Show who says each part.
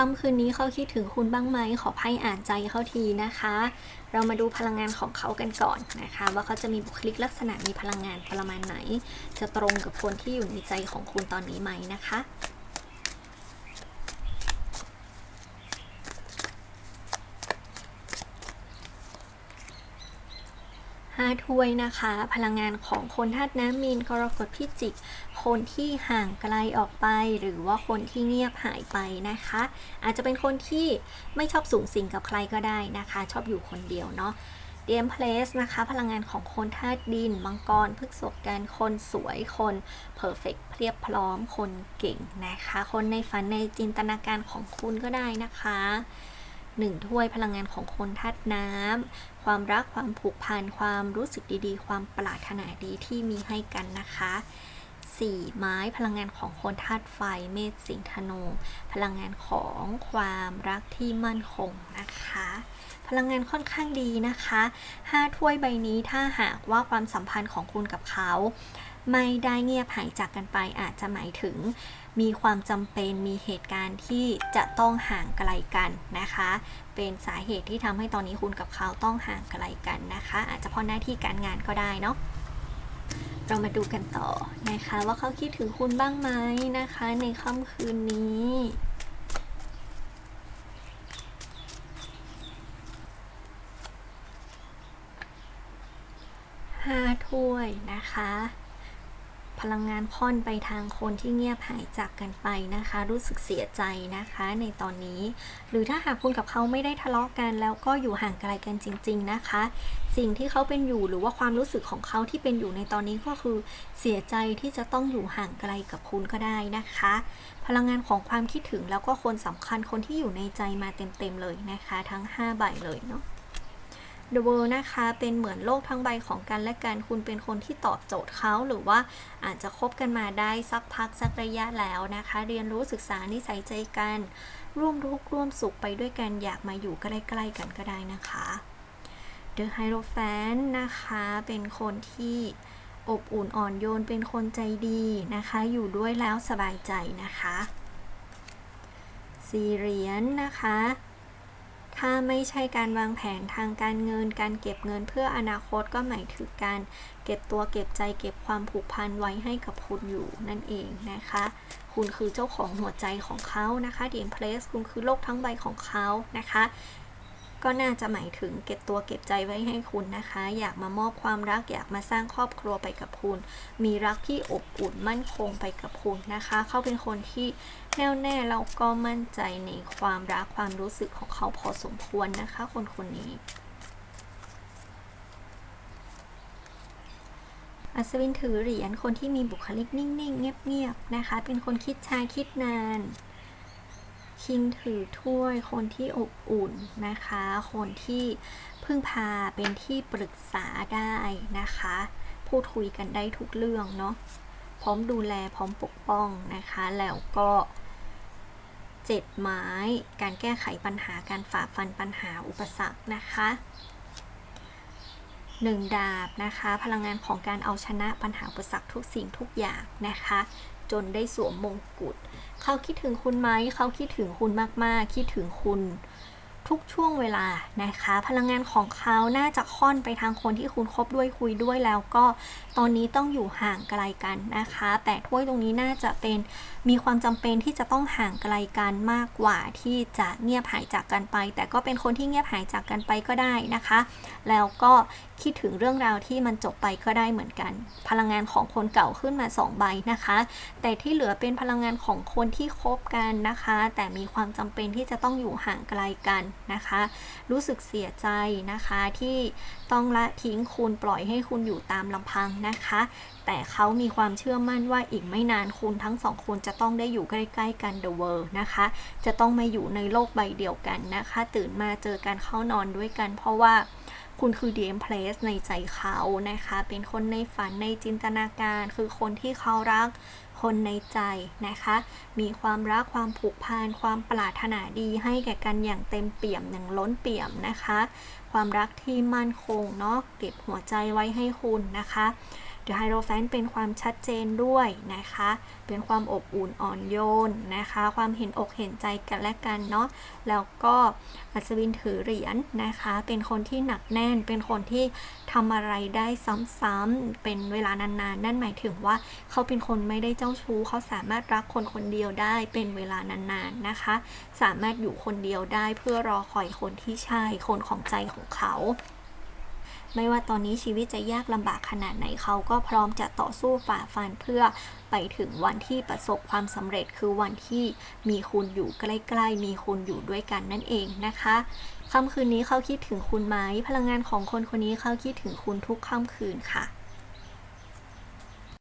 Speaker 1: ค่ำคืนนี้เขาคิดถึงคุณบ้างไหมขอไพ่อ่านใจเขาทีนะคะ เรามาดูพลังงานของเขากันก่อนนะคะ ว่าเขาจะมีบุคลิกลักษณะมีพลังงานประมาณไหน จะตรงกับคนที่อยู่ในใจของคุณตอนนี้ไหมนะคะ ห้าถ้วยนะคะ พลังงานของคนธาตุน้ำมีนกรกฎพิจิก คนที่ห่างไกลออกไป หรือว่าคนที่เงียบหายไปนะคะ อาจจะเป็นคนที่ไม่ชอบสูงสิงกับใครก็ได้นะคะ ชอบอยู่คนเดียวเนาะเดียมเพลสนะคะ พลังงานของคนธาตุดิน มังกรพฤกษการคนสวยคนเพอร์เฟกเพียบพร้อมคนเก่งนะคะ คนในฝันในจินตนาการของคุณก็ได้นะคะ หนึ่งถ้วยพลังงานของคนธาตุน้ำความรักความผูกพันความรู้สึกดีๆ ความปรารถนาดีที่มีให้กันนะคะสี่ไม้พลังงานของคนธาตุไฟเมษสิงห์ธนูพลังงานของความรักที่มั่นคงนะคะ พลังงานค่อนข้างดีนะคะห้าถ้วยใบนี้ถ้าหากว่าความสัมพันธ์ของคุณกับเขา ไม่ได้เงียบหายจากกันไปอาจจะหมายถึง มีความจำเป็นมีเหตุการณ์ที่จะต้องห่างไกลกันนะคะ เป็นสาเหตุที่ทำให้ตอนนี้คุณกับเขาต้องห่างไกลกันนะคะ อาจจะเพราะหน้าที่การงานก็ได้เนาะเรามาดูกันต่อนะคะ ว่าเขาคิดถึงคุณบ้างไหมนะคะ ในค่ำคืนนี้ห้าถ้วยนะคะ พลังงานค่อนไปทางคนที่เงียบหายจากกันไปนะคะ รู้สึกเสียใจนะคะในตอนนี้ หรือถ้าหากคุณกับเขาไม่ได้ทะเลาะกัน แล้วก็อยู่ห่างไกลกันจริง ๆนะคะ สิ่งที่เขาเป็นอยู่หรือว่าความรู้สึกของเขาที่เป็นอยู่ในตอนนี้ก็คือ เสียใจที่จะต้องอยู่ห่างไกลกับคุณก็ได้นะคะ พลังงานของความคิดถึงแล้วก็คนสำคัญคนที่อยู่ในใจมาเต็มๆเลยนะคะ ทั้ง 5 ใบเลยเนาะ The World นะคะ เป็นเหมือนโลกทั้งใบของกันและกัน คุณเป็นคนที่ตอบโจทย์เขาหรือว่าอาจจะคบกันมาได้สักพักสักระยะแล้วนะคะ เรียนรู้ศึกษานิสัยใจกัน ร่วมทุกข์ร่วมสุขไปด้วยกัน อยากมาอยู่ใกล้ๆกันก็ได้นะคะ The Hierophant นะคะ เป็นคนที่อบอุ่นอ่อนโยน เป็นคนใจดีนะคะ อยู่ด้วยแล้วสบายใจนะคะสี่เรียญนะคะ ถ้าไม่ใช่การวางแผนทางการเงิน การเก็บเงินเพื่ออนาคตก็หมายถึงการเก็บตัวเก็บใจเก็บความผูกพันไว้ให้กับคุณอยู่นั่นเองนะคะ คุณคือเจ้าของหัวใจของเขานะคะเดีมเพลสคุณคือโลกทั้งใบของเขานะคะ ก็น่าจะหมายถึงเก็บตัวเก็บใจไว้ให้คุณนะคะ อยากมามอบความรัก อยากมาสร้างครอบครัวไปกับคุณ มีรักที่อบอุ่นมั่นคงไปกับคุณนะคะ เขาเป็นคนที่แน่วแน่แล้วก็มั่นใจในความรักความรู้สึกของเขาพอสมควรนะคะ คนคนนี้อัศวินถือเหรียญคนที่มีบุคลิกนิ่งๆ เงียบๆ นะคะ เป็นคนคิดช้าคิดนาน คิงถือถ้วยคนที่อบอุ่นนะคะ คนที่พึ่งพาเป็นที่ปรึกษาได้นะคะ พูดคุยกันได้ทุกเรื่องเนาะพร้อมดูแลพร้อมปกป้องนะคะ แล้วก็เจ็ดไม้การแก้ไขปัญหาการฝ่าฟันปัญหาอุปสรรคนะคะหนึ่งดาบนะคะ พลังงานของการเอาชนะปัญหาอุปสรรคทุกสิ่งทุกอย่างนะคะ จนได้สวมมงกุฎ เขาคิดถึงคุณไหม เขาคิดถึงคุณมากๆ คิดถึงคุณ ทุกช่วงเวลานะคะ พลังงานของเขาน่าจะค่อนไปทางคนที่คุณคบด้วยคุยด้วยแล้วก็ตอนนี้ต้องอยู่ห่างไกลกันนะคะแต่ถ้วยตรงนี้น่าจะเป็นมีความจำเป็นที่จะต้องห่างไกลกันมากกว่าที่จะเงียบหายจากกันไป แต่ก็เป็นคนที่เงียบหายจากกันไปก็ได้นะคะ แล้วก็คิดถึงเรื่องราวที่มันจบไปก็ได้เหมือนกัน พลังงานของคนเก่าขึ้นมา2ใบนะคะ แต่ที่เหลือเป็นพลังงานของคนที่คบกันนะคะ แต่มีความจำเป็นที่จะต้องอยู่ห่างไกลกันนะคะ รู้สึกเสียใจนะคะที่ต้องละทิ้งคุณปล่อยให้คุณอยู่ตามลำพังนะคะ แต่เขามีความเชื่อมั่นว่าอีกไม่นานคุณทั้งสองคนจะต้องได้อยู่ใกล้ ๆ กันเดอะเวิร์นะคะ จะต้องมาอยู่ในโลกใบเดียวกันนะคะ ตื่นมาเจอกันเข้านอนด้วยกัน เพราะว่า คุณคือ DM Place ในใจเขานะคะ เป็นคนในฝันในจินตนาการ คือคนที่เขารัก คนในใจนะคะ มีความรักความผูกพันความปรารถนาดีให้แก่กันอย่างเต็มเปี่ยมอย่างล้นเปี่ยมนะคะ ความรักที่มั่นคงเนาะเก็บหัวใจไว้ให้คุณนะคะ The Hierophant เป็นความชัดเจนด้วยนะคะ เป็นความอบอุ่นอ่อนโยนนะคะ ความเห็นอกเห็นใจกันและกันเนาะ แล้วก็อัศวินถือเหรียญนะคะ เป็นคนที่หนักแน่น เป็นคนที่ทำอะไรได้ซ้ำๆเป็นเวลานานๆนั่นหมายถึงว่าเขาเป็นคนไม่ได้เจ้าชู้ เขาสามารถรักคนคนเดียวได้เป็นเวลานานๆนะคะ สามารถอยู่คนเดียวได้เพื่อรอคอยคนที่ใช่ คนของใจของเขา ไม่ว่าตอนนี้ชีวิตจะยากลำบากขนาดไหนเขาก็พร้อมจะต่อสู้ฝ่าฟันเพื่อไปถึงวันที่ประสบความสำเร็จคือวันที่มีคุณอยู่ใกล้ๆ มีคุณอยู่ด้วยกันนั่นเองนะคะค่ำคืนนี้เขาคิดถึงคุณไหมพลังงานของคนคนนี้เขาคิดถึงคุณทุกค่ำคืนค่ะ